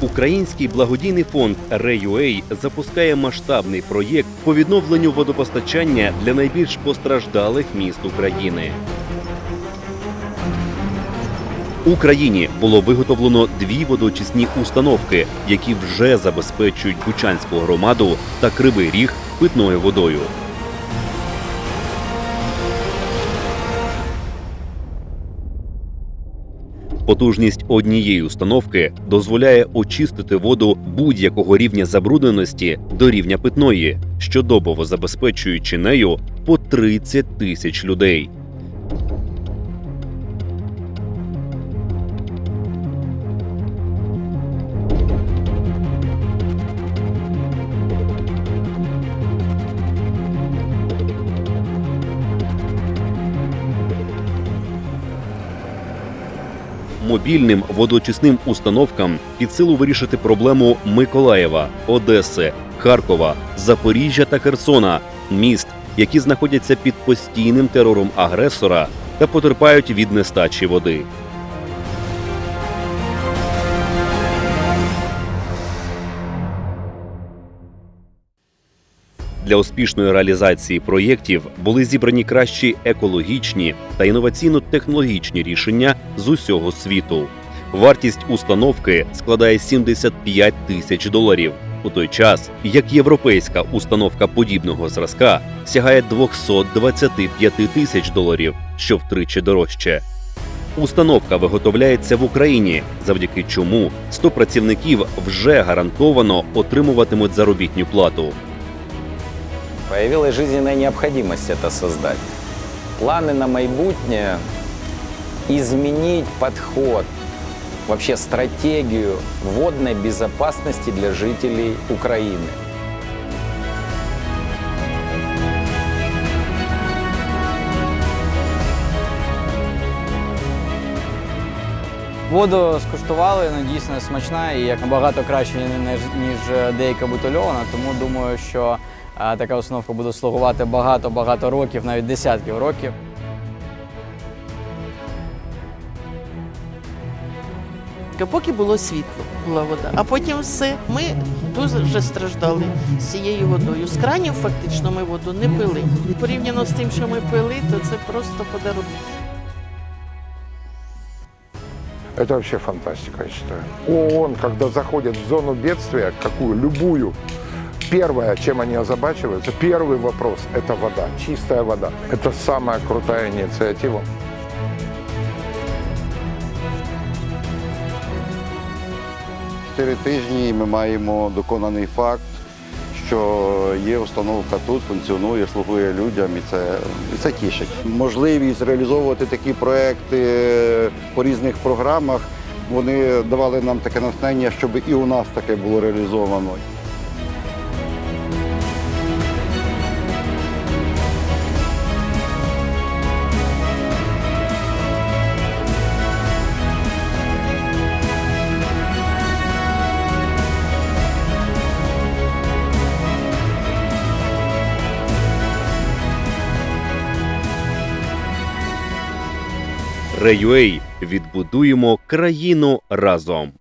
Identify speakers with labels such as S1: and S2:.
S1: Український благодійний фонд Рей.ЮА запускає масштабний проєкт по відновленню водопостачання для найбільш постраждалих міст України. Україні було виготовлено дві водоочисні установки, які вже забезпечують Бучанську громаду та Кривий Ріг питною водою. Потужність однієї установки дозволяє очистити воду будь-якого рівня забрудненості до рівня питної, щодобово забезпечуючи нею по 30 тисяч людей. Мобільним водоочисним установкам під силу вирішити проблему Миколаєва, Одеси, Харкова, Запоріжжя та Херсона, міст, які знаходяться під постійним терором агресора та потерпають від нестачі води. Для успішної реалізації проєктів були зібрані кращі екологічні та інноваційно-технологічні рішення з усього світу. Вартість установки складає 75 тисяч доларів, у той час як європейська установка подібного зразка сягає 225 тисяч доларів, що втричі дорожче. Установка виготовляється в Україні, завдяки чому 100 працівників вже гарантовано отримуватимуть заробітню плату.
S2: Появилась жизненная необходимость это создать. Планы на майбутнее изменить подход, вообще стратегию водной безопасности для жителей Украины.
S3: Воду скуштували, ну дійсно смачна і як набагато краще, ніж, ніж деяка бутильована. Тому думаю, що е, така установка буде слугувати багато-багато років, навіть десятків років.
S4: Поки було світло, була вода. А потім все. Ми дуже страждали з цією водою. З кранів фактично ми воду не пили. Порівняно з тим, що ми пили, то це просто подарунок.
S5: Это вообще фантастика, я считаю. ООН, когда заходит в зону бедствия, какую, любую, первое, чем они озабачиваются, первый вопрос – это вода, чистая вода. Это самая крутая инициатива.
S6: Чотири тижні ми маємо доконаний факт, що є установка тут, функціонує, слугує людям, і це, і це тішить. Можливість реалізовувати такі проекти по різних програмах. Вони давали нам таке натхнення, щоб і у нас таке було реалізовано.
S1: Рей.ЮА. відбудуємо країну разом.